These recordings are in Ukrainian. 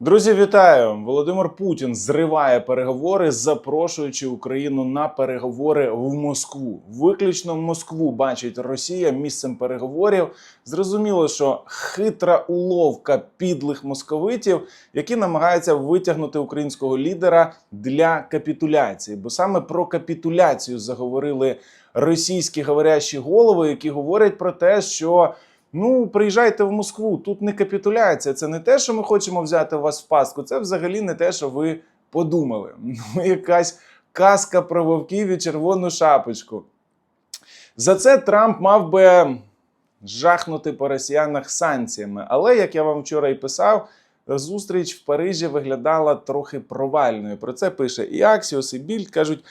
Друзі, вітаю! Володимир Путін зриває переговори, запрошуючи Україну на переговори в Москву. Виключно Москву бачить Росія місцем переговорів. Зрозуміло, що хитра уловка підлих московитів, які намагаються витягнути українського лідера для капітуляції. Бо саме про капітуляцію заговорили російські говорящі голови, які говорять про те, що. Ну, приїжджайте в Москву. Тут не капітуляція. Це не те, що ми хочемо взяти вас в пастку. Це взагалі не те, що ви подумали. Ну, якась казка про вовків і червону шапочку. За це Трамп мав би жахнути по росіянах санкціями. Але, як я вам вчора і писав, зустріч в Парижі виглядала трохи провальною. Про це пише і Аксіос, і Більд. кажуть.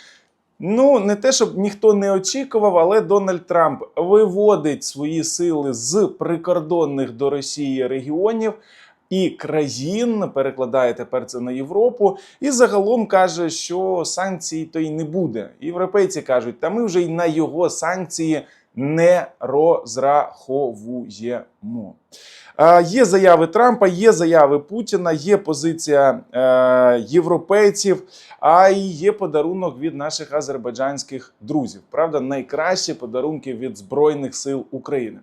Ну, не те, щоб ніхто не очікував, але Дональд Трамп виводить свої сили з прикордонних до Росії регіонів і країн, перекладає тепер це на Європу, і загалом каже, що санкцій то й не буде. Європейці кажуть, та ми вже й на його санкції не розраховуємо. Е, Є заяви Трампа, є заяви Путіна, є позиція е, європейців, а і є подарунок від наших азербайджанських друзів. Правда, найкращі подарунки від Збройних сил України.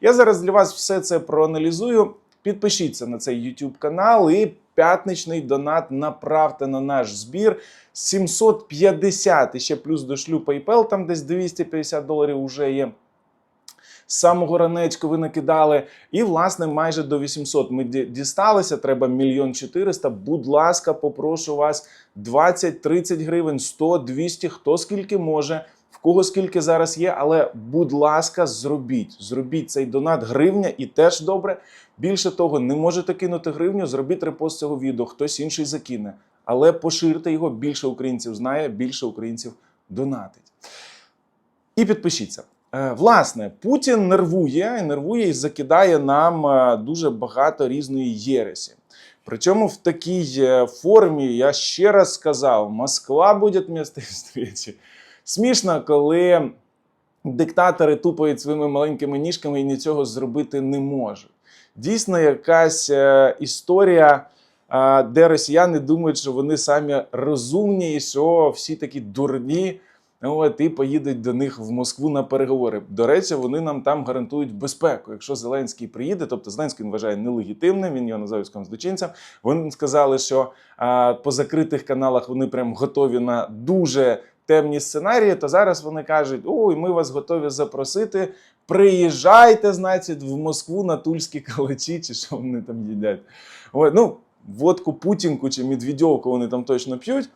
Я зараз для вас все це проаналізую. Підпишіться на цей YouTube канал і п'ятничний донат направте на наш збір 750 і ще плюс дошлю PayPal, там десь 250 доларів вже є. З самого ранечку ви накидали. І, власне, майже до 800 ми дісталися. Треба мільйон 400. Будь ласка, попрошу вас 20, 30 гривень, 100, 200, хто скільки може, кого скільки зараз є. Але, будь ласка, зробіть. Зробіть цей донат гривня і теж добре. Більше того, не можете кинути гривню, зробіть репост цього відео, хтось інший закине. Але поширте його, більше українців знає, більше українців донатить. І підпишіться. Е, Власне, Путін нервує, нервує і закидає нам е, дуже багато різної єресі. Причому в такій е, формі, я ще раз сказав, Москва буде місто встречі. Смішно, коли диктатори тупають своїми маленькими ніжками і нічого зробити не можуть. Дійсно, якась е, історія, е, де росіяни думають, що вони самі розумні і що всі такі дурні. От, і поїдуть до них в Москву на переговори. До речі, вони нам там гарантують безпеку. Якщо Зеленський приїде, тобто Зеленський він вважає нелегітимним, він його називає злочинцем. Вони сказали, що а, по закритих каналах вони прям готові на дуже темні сценарії. То зараз вони кажуть: ой, ми вас готові запросити. Приїжджайте, значить, в Москву на тульські калачі, чи що вони там їдять. От, ну, водку Путінку чи Медведьовку вони там точно п'ють.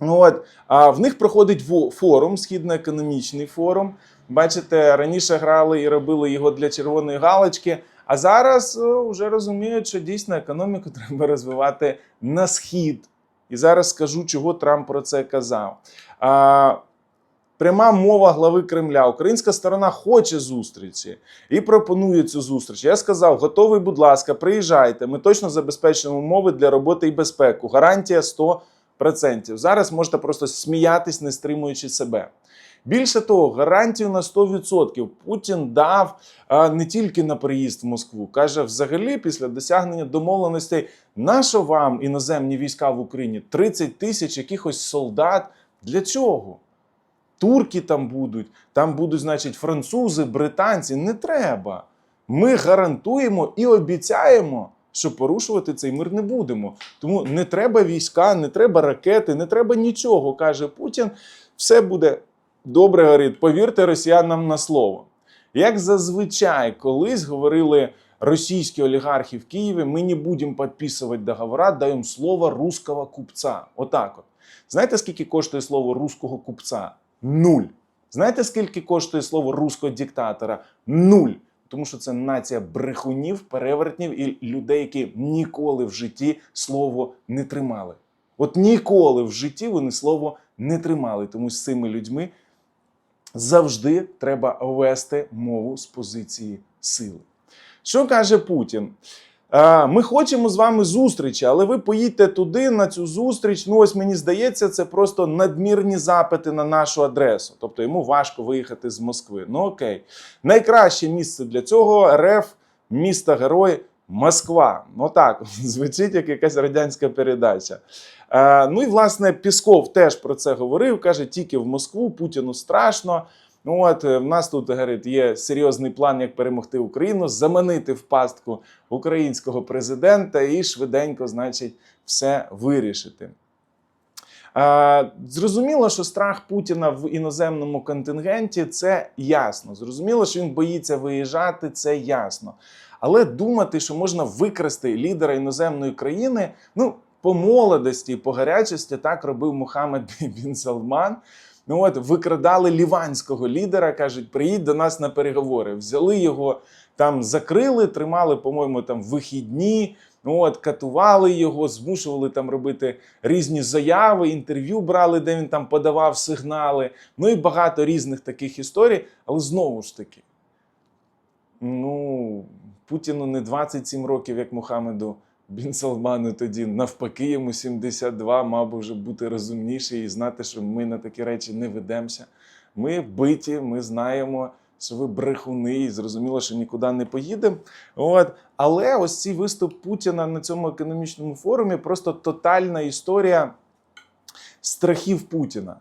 Ну, От, а в них проходить форум, східноекономічний форум. Бачите, раніше грали і робили його для червоної галочки. А зараз вже розуміють, що дійсно економіку треба розвивати на схід. І зараз скажу, чого Трамп про це казав. А, пряма мова глави Кремля. Українська сторона хоче зустрічі і пропонує цю зустріч. Я сказав: готовий, будь ласка, приїжджайте. Ми точно забезпечимо умови для роботи і безпеку. Гарантія 100%. Зараз можете просто сміятись, не стримуючи себе. Більше того, гарантію на 100% Путін дав не тільки на приїзд в Москву. Каже, взагалі, після досягнення домовленостей, нащо вам іноземні війська в Україні? 30 тисяч якихось солдат. Для чого? Турки там будуть, там будуть, значить, французи, британці. Не треба. Ми гарантуємо і обіцяємо, що порушувати цей мир не будемо. Тому не треба війська, не треба ракети, не треба нічого, каже Путін. Все буде добре, говорить, повірте росіянам на слово. Як зазвичай колись говорили російські олігархи в Києві, ми не будемо підписувати договора, даємо слово русского купця. Отак от. Знаєте, скільки коштує слово руського купця? Нуль. Знаєте, скільки коштує слово руського диктатора? Нуль. Тому що це нація брехунів, перевертнів і людей, які ніколи в житті слово не тримали. От ніколи в житті вони слово не тримали. Тому з цими людьми завжди треба вести мову з позиції сили. Що каже Путін? Ми хочемо з вами зустрічі, але ви поїдьте туди на цю зустріч. Ну, ось мені здається, це просто надмірні запити на нашу адресу. Тобто йому важко виїхати з Москви. Ну окей, найкраще місце для цього РФ, місто Герой Москва. Ну так, звучить як якась радянська передача. Е, ну і власне Пісков теж про це говорив. Каже, тільки в Москву Путіну страшно. Ну от е, в нас тут говорить, є серйозний план, як перемогти Україну, заманити в пастку українського президента і швиденько, значить, все вирішити. Е, Зрозуміло, що страх Путіна в іноземному контингенті це ясно. Зрозуміло, що він боїться виїжджати, це ясно. Але думати, що можна викрасти лідера іноземної країни, ну по молодості по гарячості так робив Мухаммед Бін Салман. Ну от викрадали ліванського лідера, кажуть, приїдь до нас на переговори. Взяли його там, закрили, тримали, по-моєму, там вихідні. Ну от катували його, змушували там робити різні заяви, інтерв'ю брали, де він там подавав сигнали. Ну і багато різних таких історій. Але знову ж таки, ну Путіну не 27 років, як Мухаммеду Бін Салману тоді навпаки, йому 72, мав би вже бути розумніший і знати, що ми на такі речі не ведемося. Ми биті, ми знаємо, що ви брехуни, і зрозуміло, що нікуди не поїдемо. От. Але ось цей виступ Путіна на цьому економічному форумі просто тотальна історія страхів Путіна.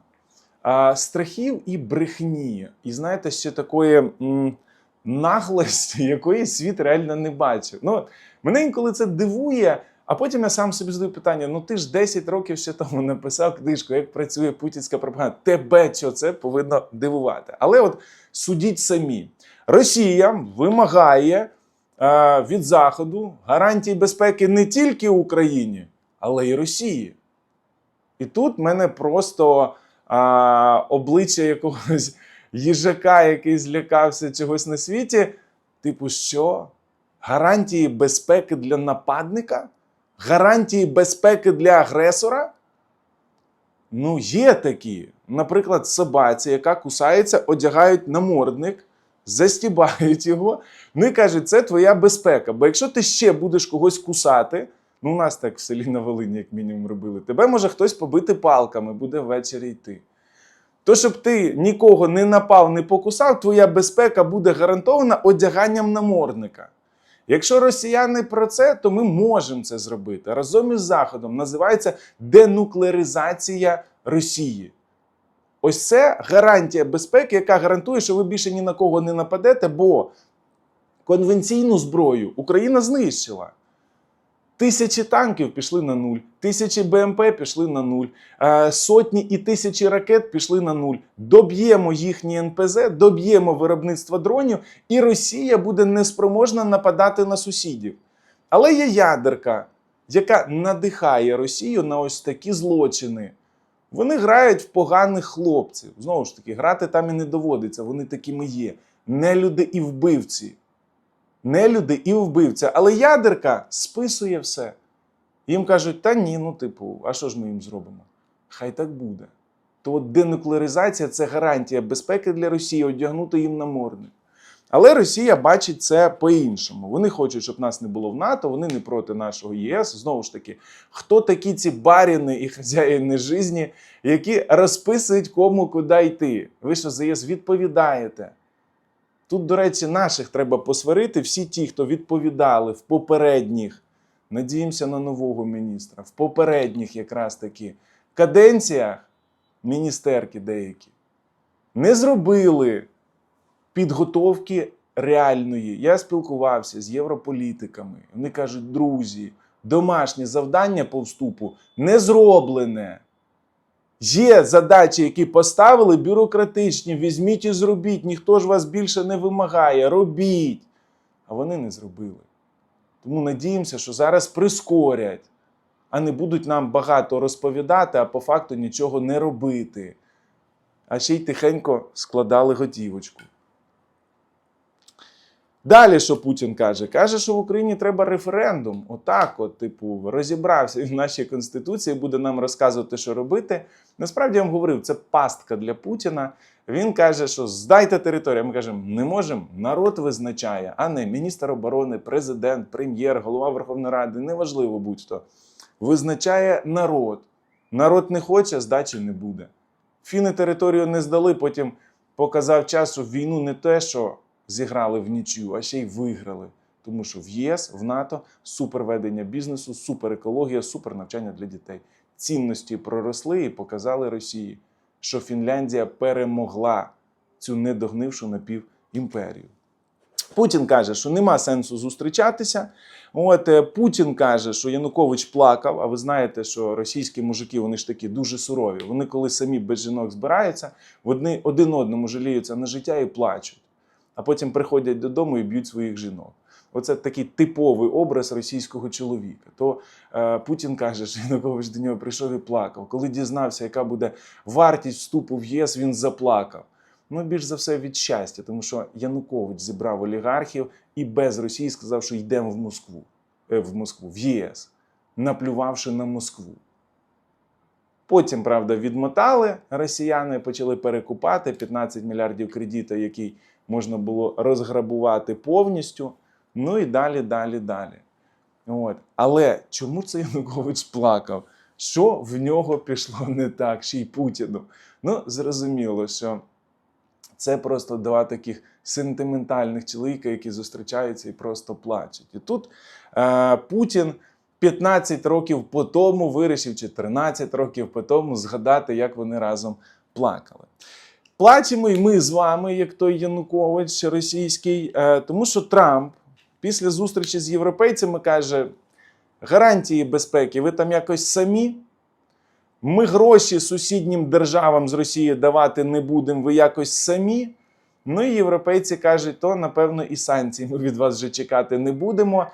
А, страхів і брехні. І знаєте, ще такої м, наглості, якої світ реально не бачив. Ну, мене інколи це дивує, а потім я сам собі задаю питання: ну ти ж 10 років ще тому написав книжку, як працює путінська пропаганда. Тебе що це повинно дивувати. Але от судіть самі. Росія вимагає е, від Заходу гарантій безпеки не тільки Україні, але й Росії. І тут мене просто а, обличчя якогось їжака, який злякався чогось на світі. Типу, що? Гарантії безпеки для нападника? Гарантії безпеки для агресора? Ну, є такі. Наприклад, собаці, яка кусається, одягають намордник, застібають його. Ну і кажуть, це твоя безпека. Бо якщо ти ще будеш когось кусати, ну у нас так в селі на Волині, як мінімум, робили, тебе може хтось побити палками, буде ввечері йти. То, щоб ти нікого не напав, не покусав, твоя безпека буде гарантована одяганням намордника. Якщо росіяни про це, то ми можемо це зробити разом із Заходом. Називається денуклеаризація Росії. Ось це гарантія безпеки, яка гарантує, що ви більше ні на кого не нападете, бо конвенційну зброю Україна знищила. Тисячі танків пішли на нуль, тисячі БМП пішли на нуль, е, сотні і тисячі ракет пішли на нуль. Доб'ємо їхні НПЗ, доб'ємо виробництво дронів, і Росія буде неспроможна нападати на сусідів. Але є ядерка, яка надихає Росію на ось такі злочини. Вони грають в поганих хлопців. Знову ж таки, грати там і не доводиться. Вони такими є. Нелюди і вбивці. Нелюди і вбивця. Але ядерка списує все. Їм кажуть, та ні, ну типу, а що ж ми їм зробимо? Хай так буде. То от денуклеаризація це гарантія безпеки для Росії, одягнути їм на морди. Але Росія бачить це по-іншому. Вони хочуть, щоб нас не було в НАТО, вони не проти нашого ЄС. Знову ж таки, хто такі ці баріни і хазяїни житті, які розписують кому куди йти? Ви що за ЄС відповідаєте? Тут, до речі, наших треба посварити. Всі ті, хто відповідали в попередніх, надіємося на нового міністра, в попередніх якраз таки каденціях міністерки деякі не зробили підготовки реальної. Я спілкувався з європолітиками. Вони кажуть, друзі, домашнє завдання по вступу не зроблене. Є задачі, які поставили бюрократичні. Візьміть і зробіть. Ніхто ж вас більше не вимагає. Робіть. А вони не зробили. Тому надіємося, що зараз прискорять, а не будуть нам багато розповідати, а по факту нічого не робити. А ще й тихенько складали готівочку. Далі, що Путін каже? Каже, що в Україні треба референдум. Отак, от, типу, розібрався в нашій конституції, буде нам розказувати, що робити. Насправді я вам говорив, це пастка для Путіна. Він каже, що здайте територію. Ми кажемо, не можемо. Народ визначає, а не міністр оборони, президент, прем'єр, голова Верховної Ради, неважливо будь-хто. Визначає народ. Народ не хоче, здачі не буде. Фіни територію не здали, потім показав час, що війну не те, що зіграли в нічю, а ще й виграли. Тому що в ЄС, в НАТО суперведення бізнесу, суперекологія, супернавчання для дітей. Цінності проросли і показали Росії, що Фінляндія перемогла цю недогнившу напівімперію. Путін каже, що нема сенсу зустрічатися. От е, Путін каже, що Янукович плакав. А ви знаєте, що російські мужики вони ж такі дуже сурові. Вони, коли самі без жінок збираються, вони один одному жаліються на життя і плачуть, а потім приходять додому і б'ють своїх жінок. Оце такий типовий образ російського чоловіка. То е, Путін каже, що Янукович до нього прийшов і плакав. Коли дізнався, яка буде вартість вступу в ЄС, він заплакав. Ну, більш за все від щастя, тому що Янукович зібрав олігархів і без Росії сказав, що йдемо в Москву, е, в Москву, в ЄС, наплювавши на Москву. Потім, правда, відмотали росіяни, почали перекупати 15 мільярдів кредиту, який можна було розграбувати повністю. Ну і далі, далі, далі. От. Але чому це Янукович плакав? Що в нього пішло не так, ще й Путіну? Ну, зрозуміло, що це просто два таких сентиментальних чоловіка, які зустрічаються і просто плачуть. І тут е, Путін 15 років по тому вирішив, чи 13 років по тому згадати, як вони разом плакали. Плачемо і ми з вами, як той Янукович російський, е, тому що Трамп після зустрічі з європейцями каже: гарантії безпеки, ви там якось самі. Ми гроші сусіднім державам з Росії давати не будемо, ви якось самі. Ну і європейці кажуть, то напевно і санкцій ми від вас вже чекати не будемо,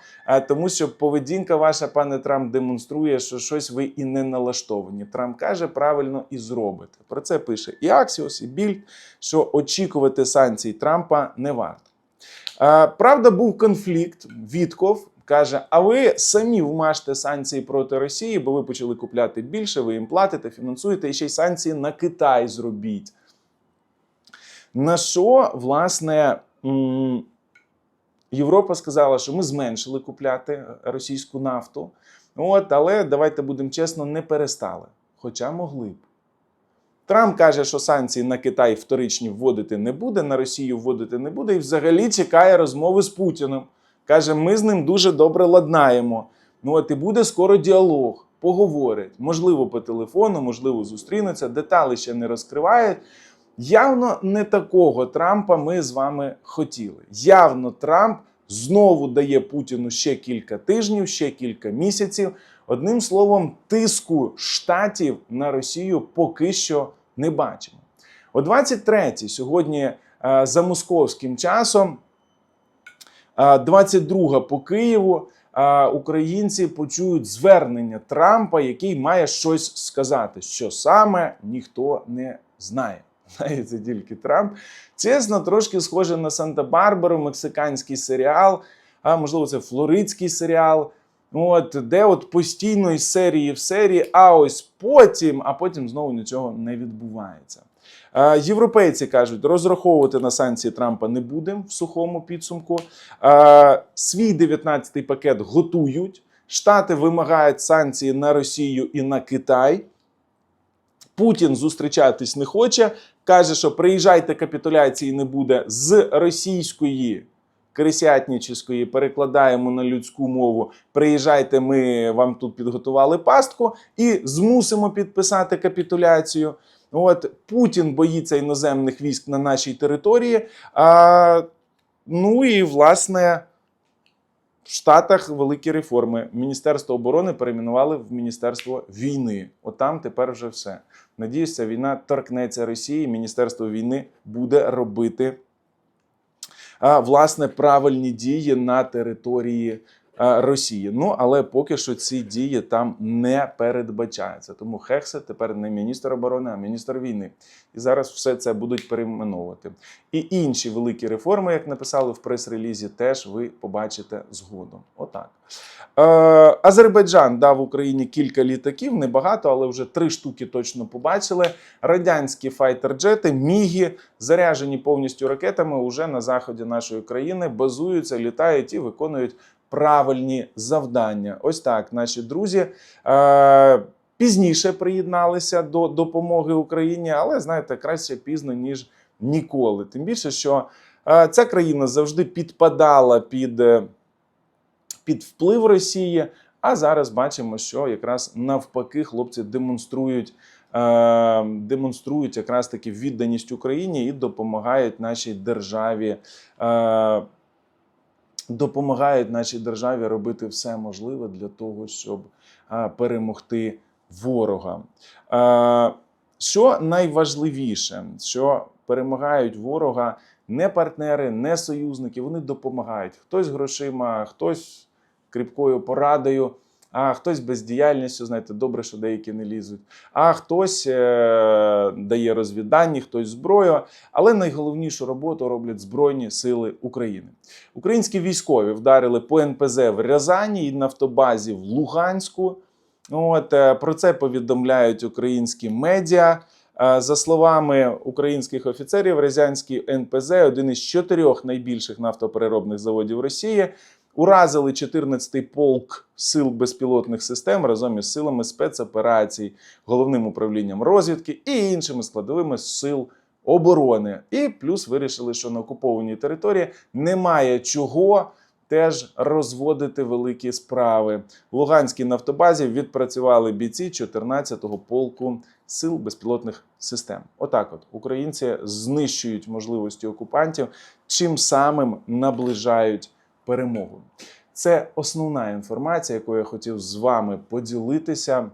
тому що поведінка ваша, пане Трамп, демонструє, що щось ви і не налаштовані. Трамп каже, правильно і зробите. Про це пише і Аксіос, і Більд, що очікувати санкцій Трампа не варто. Правда, був конфлікт. Вітков каже: а ви самі вмажте санкції проти Росії, бо ви почали купляти більше, ви їм платите, фінансуєте, і ще й санкції на Китай зробіть. На що, власне, Європа сказала, що ми зменшили купляти російську нафту. От, але давайте будемо чесно, не перестали. Хоча могли б. Трамп каже, що санкції на Китай вторичні вводити не буде, на Росію вводити не буде, і взагалі чекає розмови з Путіним. Каже, ми з ним дуже добре ладнаємо. Ну от і буде скоро діалог, поговорять. Можливо, по телефону, можливо, зустрінуться. Деталі ще не розкривають. Явно не такого Трампа ми з вами хотіли. Явно Трамп знову дає Путіну ще кілька тижнів, ще кілька місяців. Одним словом, тиску штатів на Росію поки що не бачимо. О 23-й сьогодні е, за московським часом, е, 22 по Києву. е, Українці почують звернення Трампа, який має щось сказати. Що саме ніхто не знає. Знає це тільки Трамп. Чесно, трошки схоже на Санта-Барбару, мексиканський серіал, а можливо, це флоридський серіал. От, де от постійно із серії в серії, а ось потім, а потім знову нічого не відбувається. Європейці кажуть, розраховувати на санкції Трампа не будемо в сухому підсумку. Свій 19-й пакет готують. Штати вимагають санкції на Росію і на Китай. Путін зустрічатись не хоче. Каже, що приїжджайте, капітуляції не буде з російської крисятнічської перекладаємо на людську мову. Приїжджайте, ми вам тут підготували пастку і змусимо підписати капітуляцію. От Путін боїться іноземних військ на нашій території. А, ну і власне. В Штатах великі реформи. Міністерство оборони перейменували в Міністерство війни. Отам тепер вже все. Надіюсь, ця війна торкнеться Росії. Міністерство війни буде робити власне правильні дії на території Росії. Ну але поки що ці дії там не передбачаються. Тому Хексе тепер не міністр оборони, а міністр війни. І зараз все це будуть перейменовувати. І інші великі реформи, як написали в прес-релізі, теж ви побачите згодом. Отак. Е, Азербайджан дав Україні кілька літаків, небагато, але вже три штуки точно побачили. Радянські файтер-джети, міги, заряжені повністю ракетами, уже на заході нашої країни базуються, літають і виконують правильні завдання. Ось так, наші друзі. Е, Пізніше приєдналися до допомоги Україні, але знаєте, краще пізно ніж ніколи. Тим більше, що е, ця країна завжди підпадала під е, під вплив Росії. А зараз бачимо, що якраз навпаки хлопці демонструють, е, демонструють якраз таки відданість Україні і допомагають нашій державі. Е, допомагають нашій державі робити все можливе для того, щоб перемогти ворога. Що найважливіше, що перемагають ворога не партнери, не союзники, вони допомагають. Хтось грошима, хтось кріпкою порадою, а хтось бездіяльністю, знаєте, добре, що деякі не лізуть. А хтось е- дає розвіддані, хтось зброю. Але найголовнішу роботу роблять Збройні Сили України. Українські військові вдарили по НПЗ в Рязані і нафтобазі в Луганську. От е, про це повідомляють українські медіа. Е, За словами українських офіцерів, Рязанський НПЗ один із чотирьох найбільших нафтопереробних заводів Росії. Уразили 14-й полк сил безпілотних систем разом із силами спецоперацій, головним управлінням розвідки і іншими складовими сил оборони. І плюс вирішили, що на окупованій території немає чого теж розводити великі справи. В Луганській нафтобазі відпрацювали бійці 14-го полку сил безпілотних систем. Отак, от українці знищують можливості окупантів, чим самим наближають перемогу. Це основна інформація, яку я хотів з вами поділитися.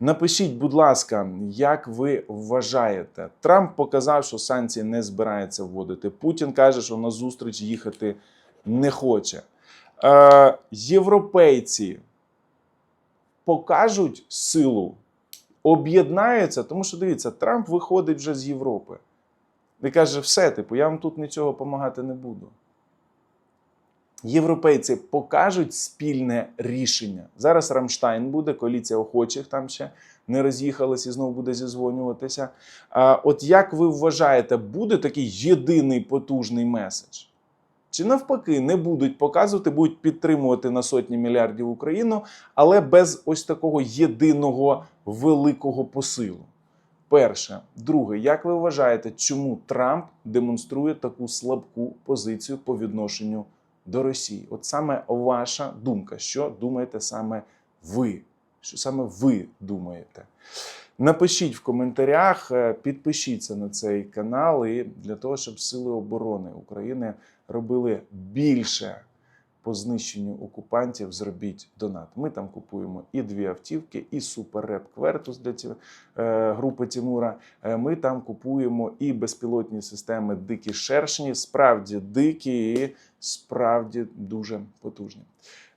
Напишіть, будь ласка, як ви вважаєте, Трамп показав, що санкції не збирається вводити. Путін каже, що на зустріч їхати не хоче. Е, європейці покажуть силу, об'єднаються, тому що дивіться, Трамп виходить вже з Європи і каже: все, типу, я вам тут нічого допомагати не буду. Європейці покажуть спільне рішення. Зараз Рамштайн буде, коаліція охочих там ще не роз'їхалась і знову буде зізвонюватися. А от як ви вважаєте, буде такий єдиний потужний меседж? Чи навпаки не будуть показувати, будуть підтримувати на сотні мільярдів Україну, але без ось такого єдиного великого посилу? Перше, друге, як ви вважаєте, чому Трамп демонструє таку слабку позицію по відношенню до Росії? От саме ваша думка, що думаєте саме ви? Що саме ви думаєте? Напишіть в коментарях, е, підпишіться на цей канал і для того, щоб Сили оборони України робили більше по знищенню окупантів, зробіть донат. Ми там купуємо і дві автівки, і суперреп Квертус для ці, е, групи Тимура. Е, Ми там купуємо і безпілотні системи Дикі шершні, справді дикі і справді дуже потужні.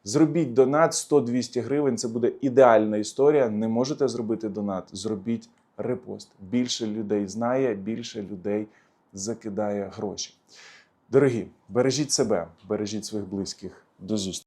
Зробіть донат 100-200 гривень. Це буде ідеальна історія. Не можете зробити донат. Зробіть репост. Більше людей знає, більше людей закидає гроші. Дорогі, бережіть себе, бережіть своїх близьких. До зустрічі.